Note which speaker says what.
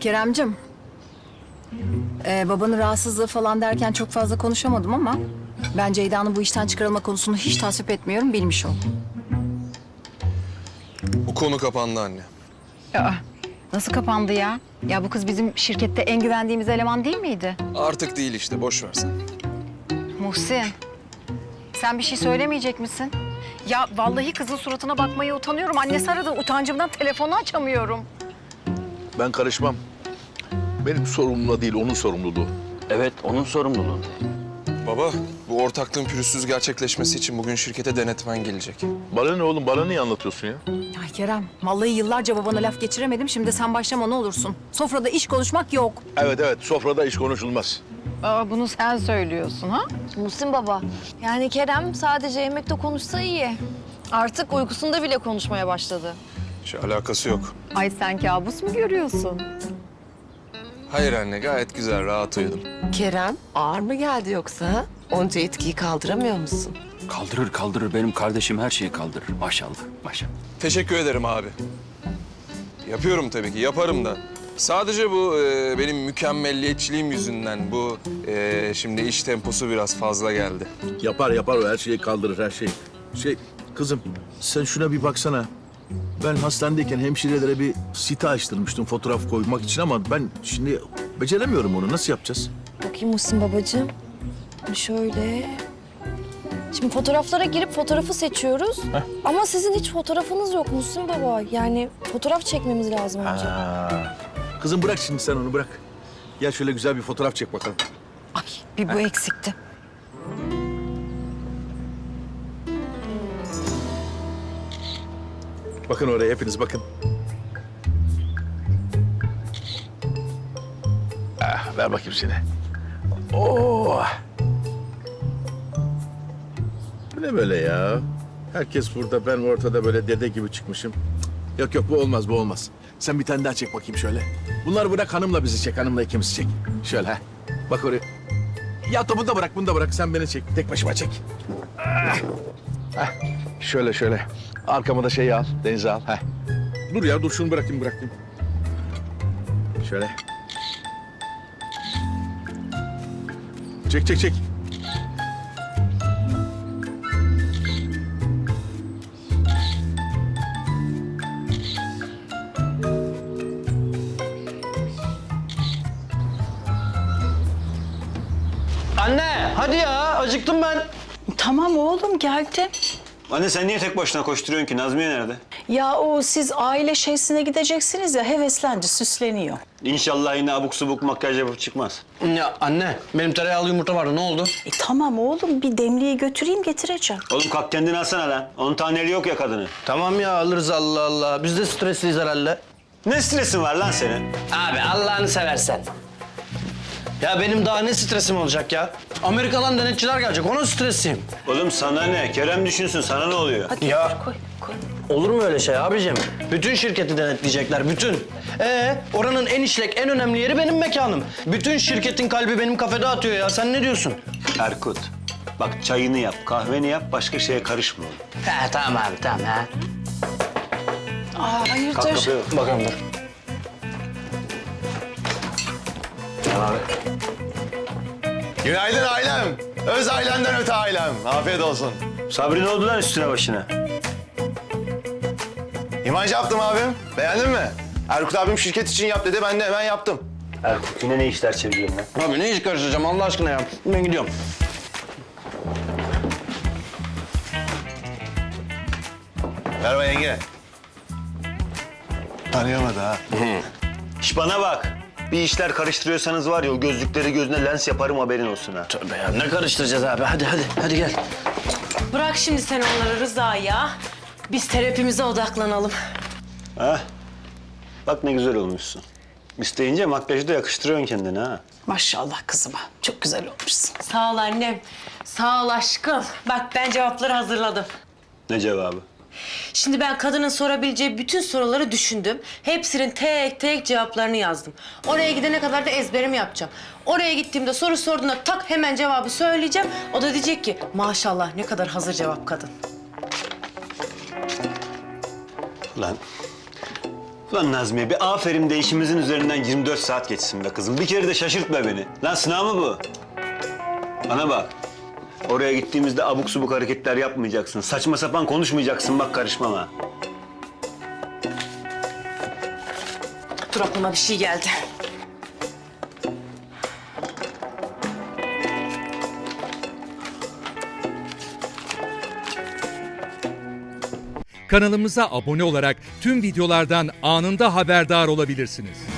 Speaker 1: Keremcim. Ee, babanın rahatsızlığı falan derken çok fazla konuşamadım ama... ...ben Ceyda'nın bu işten çıkarılma konusunu hiç tasvip etmiyorum, bilmiş ol.
Speaker 2: Bu konu kapandı anne.
Speaker 1: Aa, nasıl kapandı ya? Ya bu kız bizim şirkette en güvendiğimiz eleman değil miydi?
Speaker 2: Artık değil işte boş ver sen.
Speaker 1: Muhsin, sen bir şey söylemeyecek misin? Ya vallahi kızın suratına bakmaya utanıyorum. Annesi aradı, utancımdan telefonu açamıyorum.
Speaker 3: Ben karışmam. Benim sorumluluğum değil, onun sorumluluğu.
Speaker 4: Evet, onun sorumluluğu.
Speaker 2: Baba bu ortaklığın pürüzsüz gerçekleşmesi için bugün şirkete denetmen gelecek.
Speaker 3: Bana ne oğlum, bana niye anlatıyorsun ya?
Speaker 1: Ay Kerem, vallahi yıllarca babana laf geçiremedim. Şimdi sen başlama ne olursun. Sofrada iş konuşmak yok.
Speaker 3: Evet evet, sofrada iş konuşulmaz.
Speaker 1: Aa, bunu sen söylüyorsun ha?
Speaker 5: Muhsin baba. Yani Kerem sadece yemekte konuşsa iyi. Artık uykusunda bile konuşmaya başladı.
Speaker 2: Hiç alakası yok.
Speaker 1: Ay sen kabus mu görüyorsun?
Speaker 2: Hayır anne gayet güzel rahat uyudum.
Speaker 6: Kerem ağır mı geldi yoksa? Onca etkiyi kaldıramıyor musun?
Speaker 4: Kaldırır kaldırır. Benim kardeşim her şeyi kaldırır. Maşallah, maşallah.
Speaker 2: Teşekkür ederim abi. Yapıyorum tabii ki yaparım da. Sadece bu e, benim mükemmelliyetçiliğim yüzünden bu e, şimdi iş temposu biraz fazla geldi.
Speaker 3: Yapar yapar o, her şeyi kaldırır, her şeyi. Şey, kızım sen şuna bir baksana. Ben hastanedeyken hemşirelere bir site açtırmıştım fotoğraf koymak için ama ben şimdi beceremiyorum onu. Nasıl yapacağız?
Speaker 5: Bakayım Muhsin babacığım. Şöyle. Şimdi fotoğraflara girip fotoğrafı seçiyoruz. Ama sizin hiç fotoğrafınız yok Muhsin baba. Yani fotoğraf çekmemiz lazım önce.
Speaker 3: Ha. Kızım bırak şimdi sen onu bırak. Gel şöyle güzel bir fotoğraf çek bakalım.
Speaker 1: Ay bir bu eksikti.
Speaker 3: Bakın oraya hepiniz bakın. Ah, ver bakayım seni. Oo. Bu ne böyle ya? Herkes burada, ben ortada böyle dede gibi çıkmışım. Yok yok bu olmaz, bu olmaz. Sen bir tane daha çek bakayım şöyle. Bunları bırak hanımla bizi çek, hanımla ikimizi çek. Şöyle ha. Bak oraya. Ya bunu da bırak, bunu da bırak. Sen beni çek, tek başıma çek. Ah. Heh, şöyle şöyle. Arkama da şeyi al, denize al. Heh. Dur ya, dur şunu bırakayım, bırakayım. Şöyle. Çek, çek, çek.
Speaker 7: Anne hadi ya acıktım ben.
Speaker 8: Tamam oğlum geldim.
Speaker 9: Anne sen niye tek başına koşturuyorsun ki? Nazmiye nerede?
Speaker 8: Ya o siz aile şeysine gideceksiniz ya heveslendi, süsleniyor.
Speaker 9: İnşallah yine abuk subuk makyaj yapıp çıkmaz.
Speaker 7: Ya anne benim tereyağlı yumurta vardı ne oldu?
Speaker 8: E tamam oğlum bir demliği götüreyim getireceğim.
Speaker 9: Oğlum kalk kendini alsana lan. Onun taneli yok ya kadını.
Speaker 7: Tamam ya alırız Allah Allah. Biz de stresliyiz herhalde.
Speaker 9: Ne stresin var lan senin?
Speaker 7: Abi Allah'ını seversen. Ya benim daha ne stresim olacak ya? Amerika'dan denetçiler gelecek onun stresiyim.
Speaker 9: Oğlum sana ne? Kerem düşünsün sana ne oluyor?
Speaker 7: Ya
Speaker 8: Koy koy.
Speaker 7: olur mu öyle şey abicim? Bütün şirketi denetleyecekler bütün. Ee oranın en işlek en önemli yeri benim mekanım. Bütün şirketin kalbi benim kafede atıyor ya sen ne diyorsun?
Speaker 9: Erkut. Bak çayını yap, kahveni yap, başka şeye karışma oğlum.
Speaker 7: He tamam abi tamam ha.
Speaker 8: Aa
Speaker 9: Kalk
Speaker 8: hayırdır?
Speaker 9: kapıya bak.
Speaker 7: Bakalım dur.
Speaker 10: Günaydın ailem. Öz ailenden öte ailem. Afiyet olsun.
Speaker 9: Sabri ne oldu lan üstüne başına?
Speaker 10: İmaj yaptım abim. Beğendin mi? Erkut abim şirket için yap dedi. Ben de hemen yaptım.
Speaker 9: Erkut yine ne işler çeviriyorsun lan?
Speaker 7: Abi ne iş karıştıracağım Allah aşkına ya. Ben gidiyorum.
Speaker 10: Merhaba yenge. Tanıyamadı ha.
Speaker 9: Şş bana bak. Bir işler karıştırıyorsanız var ya o gözlükleri gözüne lens yaparım haberin olsun ha.
Speaker 7: Tövbe ya ne karıştıracağız abi hadi hadi hadi gel.
Speaker 6: Bırak şimdi sen onları Rıza ya. Biz terapimize odaklanalım.
Speaker 9: Ha? Bak ne güzel olmuşsun. İsteyince makyajı da yakıştırıyorsun kendine ha.
Speaker 8: Maşallah kızıma. Çok güzel olmuşsun.
Speaker 6: Sağ ol annem. Sağ ol aşkım. Bak ben cevapları hazırladım.
Speaker 9: Ne cevabı?
Speaker 6: Şimdi ben kadının sorabileceği bütün soruları düşündüm. Hepsinin tek tek cevaplarını yazdım. Oraya gidene kadar da ezberimi yapacağım. Oraya gittiğimde soru sorduğunda tak hemen cevabı söyleyeceğim. O da diyecek ki maşallah ne kadar hazır cevap kadın.
Speaker 9: Lan Ulan Nazmiye bir aferin de işimizin üzerinden 24 saat geçsin be kızım. Bir kere de şaşırtma beni. Lan sınav mı bu? Bana bak. Oraya gittiğimizde abuk subuk hareketler yapmayacaksın. Saçma sapan konuşmayacaksın bak karışmam ha.
Speaker 6: Dur aklıma bir şey geldi.
Speaker 11: Kanalımıza abone olarak tüm videolardan anında haberdar olabilirsiniz.